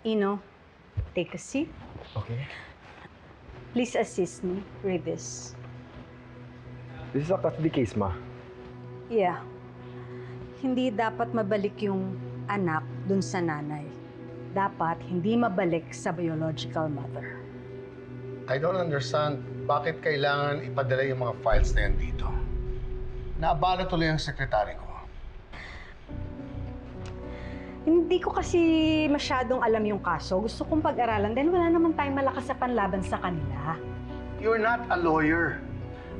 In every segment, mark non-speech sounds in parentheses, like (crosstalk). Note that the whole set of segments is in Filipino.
Ino, take a seat. Okay. Please assist me with this. This is a custody case, ma. Yeah. Hindi dapat mabalik yung anak dun sa nanay. Dapat hindi mabalik sa biological mother. I don't understand bakit kailangan ipadala yung mga files na yan dito. Naabala tuloy ang sekretary ko. Hindi ko kasi masyadong alam yung kaso. Gusto kong pag-aralan dahil wala naman tayong malakas sa panlaban sa kanila. You're not a lawyer.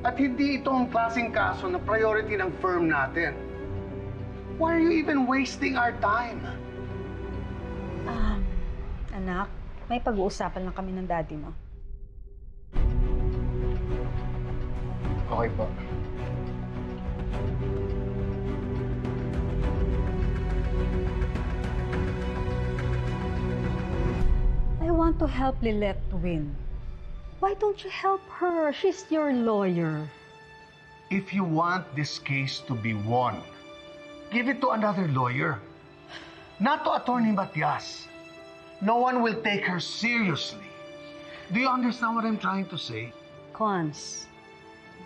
At hindi ito ang klaseng kaso na priority ng firm natin. Why are you even wasting our time? Um, anak, may pag-uusapan lang kami ng daddy mo. Okay po. Want to help Lilette win. Why don't you help her? She's your lawyer. If you want this case to be won, give it to another lawyer. Not to Attorney Matias. No one will take her seriously. Do you understand what I'm trying to say? Cons,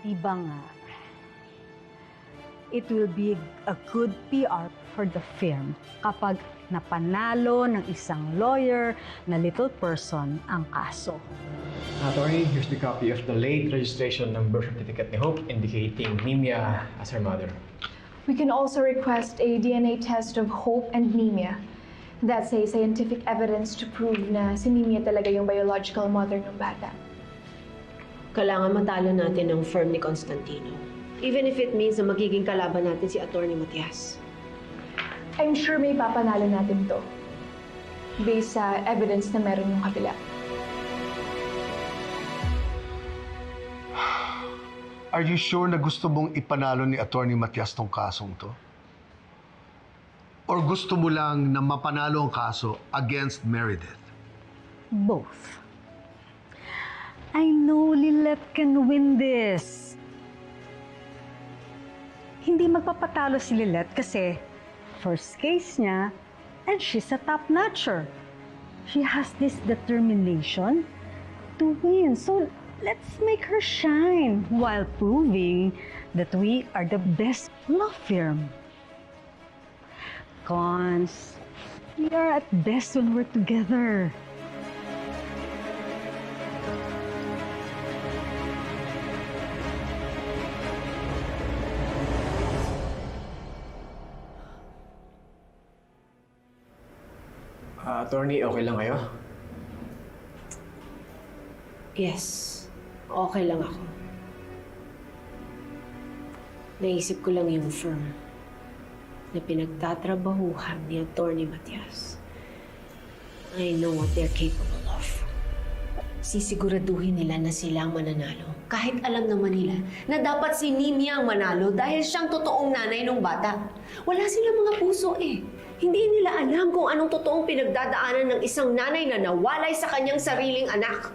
di ba nga, it will be a good PR for the firm kapag napanalo ng isang lawyer na little person ang kaso. Attorney, here's the copy of the late registration ng birth certificate ni Hope indicating Nimia as her mother. We can also request a DNA test of Hope and Nemia. That's a scientific evidence to prove na si Nemia talaga yung biological mother ng bata. Kailangan matalo natin ang firm ni Constantino. Even if it means na magiging kalaban natin si Attorney Matias. I'm sure may papanalo natin to. Based sa evidence na meron yung kabila. (sighs) Are you sure na gusto mong ipanalo ni Attorney Matias tong kasong to? Or gusto mo lang na mapanalo ang kaso against Meredith? Both. I know Lilette can win this. Hindi magpapatalo si Lilette kasi first case niya and she's a top-notcher. She has this determination to win. So let's make her shine while proving that we are the best law firm. Cons, we are at best when we're together. Ah, attorney, okay lang kayo? Yes, okay lang ako. Naisip ko lang yung firm na pinagtatrabahuhan ni Attorney Matias. I know what they're capable. Sisiguraduhin nila na sila ang mananalo. Kahit alam naman nila na dapat si Nimia ang manalo dahil siyang totoong nanay ng bata. Wala silang mga puso eh. Hindi nila alam kung anong totoong pinagdadaanan ng isang nanay na nawalay sa kanyang sariling anak.